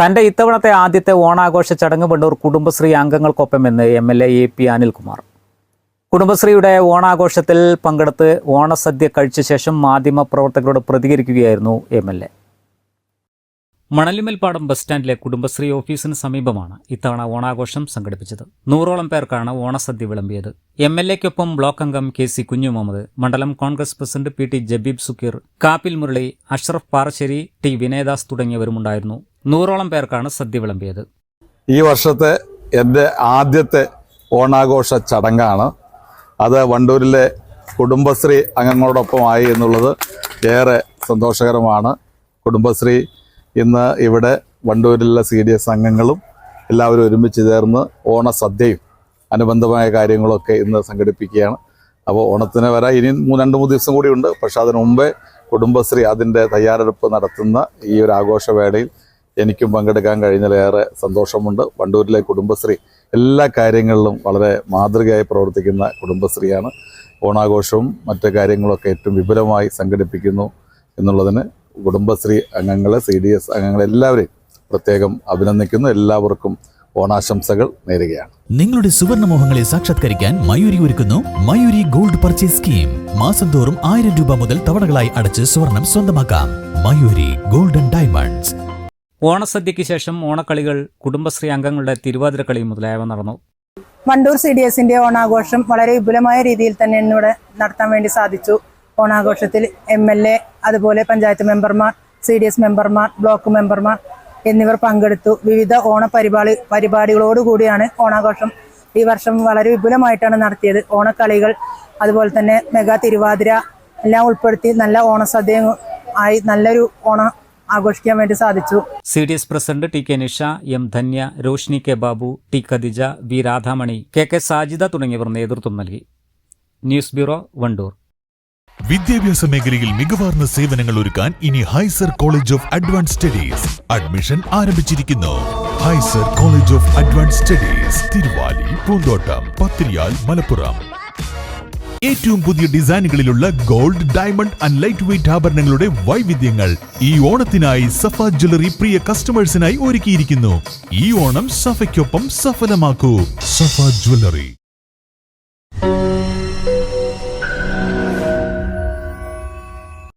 തന്റെ ഇത്തവണത്തെ ആദ്യത്തെ ഓണാഘോഷ ചടങ്ങ് Wandoor Kudumbashree അംഗങ്ങൾക്കൊപ്പമെന്ന് M L A A P Anilkumar. കുടുംബശ്രീയുടെ ഓണാഘോഷത്തിൽ പങ്കെടുത്ത് ഓണസദ്യ കഴിച്ച ശേഷം മാധ്യമപ്രവർത്തകരോട് പ്രതികരിക്കുകയായിരുന്നു M L A. Manalimalpadam bus സ്റ്റാൻഡിലെ Kudumbashree ഓഫീസിന് സമീപമാണ് ഇത്തവണ ഓണാഘോഷം സംഘടിപ്പിച്ചത്. നൂറോളം പേർക്കാണ് ഓണസദ്യ വിളമ്പിയത്. എം എൽ എക്കൊപ്പം ബ്ലോക്ക് അംഗം കെ സി കുഞ്ഞു മുഹമ്മദ് മണ്ഡലം Congress president P T Jabeeb Sukkeer Kappil Murali Ashraf Parassery T Vinayadas തുടങ്ങിയവരുമുണ്ടായിരുന്നു. നൂറോളം പേർക്കാണ് സദ്യ വിളമ്പിയത്. ഈ വർഷത്തെ എന്റെ ആദ്യത്തെ ഓണാഘോഷ ചടങ്ങാണ്. അത് വണ്ടൂരിലെ കുടുംബശ്രീ അംഗങ്ങളോടൊപ്പമായി എന്നുള്ളത് ഏറെ സന്തോഷകരമാണ്. കുടുംബശ്രീ ഇന്ന് ഇവിടെ വണ്ടൂരിലെ സി ഡി എസ് അംഗങ്ങളും എല്ലാവരും ഒരുമിച്ച് ചേർന്ന് ഓണസദ്യയും അനുബന്ധമായ കാര്യങ്ങളൊക്കെ ഇന്ന് സംഘടിപ്പിക്കുകയാണ്. അപ്പോൾ ഓണത്തിന് വരാൻ ഇനി രണ്ട് മൂന്ന് ദിവസം കൂടിയുണ്ട് പക്ഷേ അതിനു മുമ്പേ കുടുംബശ്രീ അതിന്റെ തയ്യാറെടുപ്പ് നടത്തുന്ന ഈ ഒരു ആഘോഷവേളയിൽ എനിക്കും പങ്കെടുക്കാൻ കഴിഞ്ഞതിലേറെ സന്തോഷമുണ്ട്. വണ്ടൂരിലെ കുടുംബശ്രീ എല്ലാ കാര്യങ്ങളിലും വളരെ മാതൃകയായി പ്രവർത്തിക്കുന്ന കുടുംബശ്രീയാണ്. ഓണാഘോഷവും മറ്റ് കാര്യങ്ങളൊക്കെ ഏറ്റവും വിപുലമായി സംഘടിപ്പിക്കുന്നു എന്നുള്ളതിന് കുടുംബശ്രീ അംഗങ്ങളെ സി ഡി എസ് അംഗങ്ങളെ എല്ലാവരെയും പ്രത്യേകം അഭിനന്ദിക്കുന്നു. എല്ലാവർക്കും ഓണാശംസകൾ നേരുകയാണ്. നിങ്ങളുടെ സുവർണമോഹങ്ങളെ സാക്ഷാത്കരിക്കാൻ മയൂരി ഒരുക്കുന്നു മയൂരി ഗോൾഡ് പർച്ചേസ് സ്കീം. മാസം തോറും ആയിരം രൂപ മുതൽ തവണകളായി അടച്ച് സ്വർണം സ്വന്തമാക്കാം. Mayuri golden diamonds. ഓണസദ്യയ്ക്ക് ശേഷം ഓണക്കളികൾ കുടുംബശ്രീ അംഗങ്ങളുടെ തിരുവാതിര കളി മുതലായവ നടന്നു. വണ്ടൂർ സി ഡി എസിന്റെ ഓണാഘോഷം വളരെ വിപുലമായ രീതിയിൽ തന്നെ ഇന്നിവിടെ നടത്താൻ വേണ്ടി സാധിച്ചു. ഓണാഘോഷത്തിൽ എം എൽ എ അതുപോലെ പഞ്ചായത്ത് മെമ്പർമാർ സി ഡി എസ് മെമ്പർമാർ ബ്ലോക്ക് മെമ്പർമാർ എന്നിവർ പങ്കെടുത്തു. വിവിധ ഓണ പരിപാടി പരിപാടികളോടുകൂടിയാണ് ഓണാഘോഷം ഈ വർഷം വളരെ വിപുലമായിട്ടാണ് നടത്തിയത്. ഓണക്കളികൾ അതുപോലെ തന്നെ മെഗാ തിരുവാതിര എല്ലാം ഉൾപ്പെടുത്തി നല്ല ഓണസദ്യ ആയി നല്ലൊരു ഓണം ആഘോഷിക്കാൻ വേണ്ടി സാധിച്ചു. C D S president T K Nisha M Dhanya Roshni K Babu T Khadija V Radhamani K K Sajida തുടങ്ങിയവർ നേതൃത്വം നൽകി. News bureau Wandoor. വിദ്യാഭ്യാസ മേഖലയിൽ മികവാർന്ന സേവനങ്ങൾ ഒരുക്കാൻ ഇനി Hizer college of advance studies admission ആരംഭിച്ചിരിക്കുന്നു. Hizer college of advance studies Thiruvali Poonthottam Pathiriyal Malappuram. ഏറ്റവും പുതിയ ഡിസൈനുകളിലുള്ള gold diamond and light weight ആഭരണങ്ങളുടെ വൈവിധ്യങ്ങൾ ഈ ഓണത്തിനായി സഫ ജ്വല്ലറി പ്രിയ കസ്റ്റമേഴ്സിനായി ഒരുക്കിയിരിക്കുന്നു. ഈ ഓണം സഫയ്ക്കൊപ്പം സഫലമാക്കൂ. സഫ ജ്വല്ലറി.